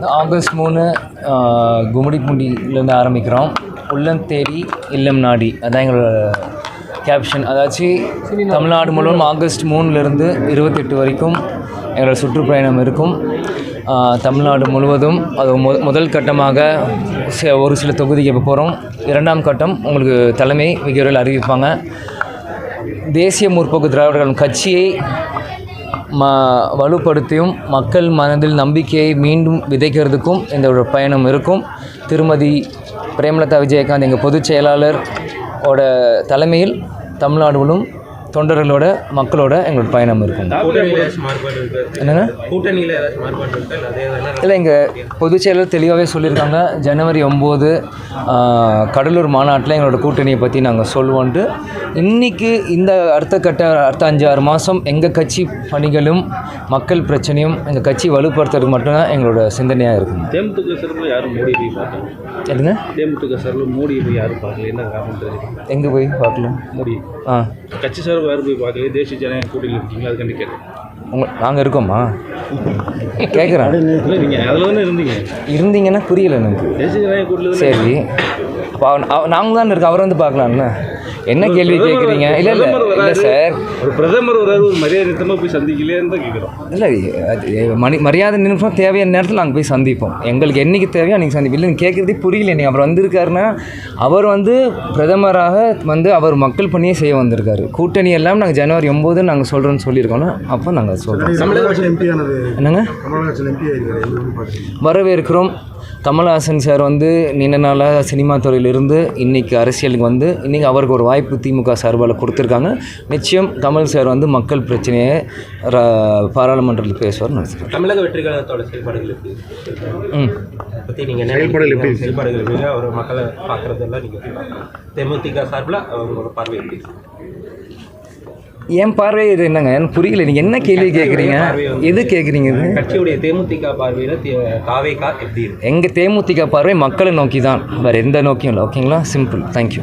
August மூணு கும்மிடிப்பூண்டியிலேருந்து ஆரம்பிக்கிறோம். உள்ளம் தேடி இல்லம் நாடி. அதான் எங்களோட கேப்ஷன் அதாச்சு தமிழ்நாடு முழுவதும் ஆகஸ்ட் மூணுலேருந்து இருபத்தெட்டு வரைக்கும் எங்களோட சுற்றுப்பயணம் இருக்கும். தமிழ்நாடு முழுவதும் அது மு முதல் கட்டமாக ஒரு சில தொகுதிக்கு இப்போ போகிறோம் இரண்டாம் கட்டம் உங்களுக்கு தலைமை விரைவில் அறிவிப்பாங்க. தேசிய முற்போக்கு திராவிடர்கள் கட்சியை ம வலுப்படுத்தியும் மக்கள் மனதில் நம்பிக்கையை மீண்டும் விதைக்கிறதுக்கும் இந்த ஒரு பயணம் இருக்கும். திருமதி பிரேமலதா விஜயகாந்த் எங்கள் பொதுச் செயலாளர் ஓட தலைமையில் தமிழ்நாடுகளும் தொண்டர்களோட மக்களோட எங்களோட பயணம் இருக்கும். என்னங்க? இருக்கா? இல்லை எங்கள் பொதுச் செயலர் தெளிவாகவே சொல்லியிருக்காங்க. ஜனவரி ஒம்பது கடலூர் மாநாட்டில் எங்களோட கூட்டணியை பற்றி நாங்கள் சொல்லுவோன்ட்டு இன்றைக்கி இந்த அடுத்த கட்ட அடுத்த அஞ்சு ஆறு மாதம் எங்கள் கட்சி பணிகளும் மக்கள் பிரச்சனையும் எங்கள் கட்சி வலுப்படுத்துறதுக்கு மட்டும்தான் எங்களோட சிந்தனையாக இருக்கும். தேமுதிக சார்பில் யாரும் மோடி போய் பார்க்கல? எதுங்க தேமுதிக சார்பில் மோடி போய் யாரும் பார்க்கல? என்ன காரணம் எங்கே போய் பார்க்கலாம் மோடி. ஆ. கட்சி சார்பில் யாரும் போய் பார்க்கல தேசிய ஜனநாயக கூட்டணியில் இருக்கீங்களா? அதுக்காண்டி கேட்டேன். உங்க நாங்கள் இருக்கோமா? கேட்குறேன் இல்லை நீங்கள் அதில் தானே இருந்தீங்க? இருந்தீங்கன்னா புரியல எனக்கு. தேசிய ஜனநாயக கூட்டணியில் சரி. அப்போ நாங்கள் தான் இருக்கோம். அவரை வந்து பார்க்கலாம்ல. என்ன கேள்வி கேட்குறீங்க இல்லை இல்லை இல்லை சார். ஒரு பிரதமர் வராரு ஒரு மரியாதை நிறுத்தமாக போய் சந்திக்கலையேன்னு தான் கேட்குறோம் இல்லை மணி மரியாதை நிமிஷம் தேவையான நேரத்தில் நாங்கள் போய் சந்திப்போம். எங்களுக்கு என்னைக்கு தேவையோ அன்றைக்கி சந்திப்போம். இல்லை கேட்குறதே புரியல நீங்கள் அவர் வந்திருக்காருன்னா அவர் வந்து பிரதமராக வந்து அவர் மக்கள் பணியே செய்ய வந்திருக்காரு. கூட்டணி எல்லாம் நாங்கள் ஜனவரி ஒம்பது நாங்கள் சொல்கிறோன்னு சொல்லியிருக்கோம்னா அப்போ நாங்கள் சொல்கிறோம் என்னங்க? வரவேற்கிறோம். கமல்ஹாசன் சார் வந்து நீண்ட நாளாக சினிமா துறையிலிருந்து இன்றைக்கி அரசியலுக்கு வந்து இன்றைக்கி அவருக்கு ஒரு வாய்ப்பு திமுக சார்பால் கொடுத்துருக்காங்க. நிச்சயம் கமல் சார் வந்து மக்கள் பிரச்சனையை பாராளுமன்றத்தில் பேசுவார் நினைச்சிருக்கேன் தமிழக வெற்றி கழகத்தோட செயல்பாடுகள் எப்படி? ம். அதை பற்றி நீங்கள் செயல்பாடுகள் எப்படி? செயல்பாடுகள் எப்படி? அவர் மக்களை பார்க்குறதெல்லாம் நீங்கள் தேமுதிக சார்பில் அவங்களோட பார்வை எப்படி? என் பார்வை இது என்னங்க? எனக்கு புரியல. நீங்கள் என்ன கேள்வி கேட்குறீங்க எது கேட்குறீங்க கட்சியுடைய தேமுதிக பார்வையில் தாவேகா எப்படி இருக்கு? எங்கள் தேமுதிக பார்வை மக்களை நோக்கி தான் வேறு எந்த நோக்கியும் இல்லை. ஓகேங்களா? Simple thank you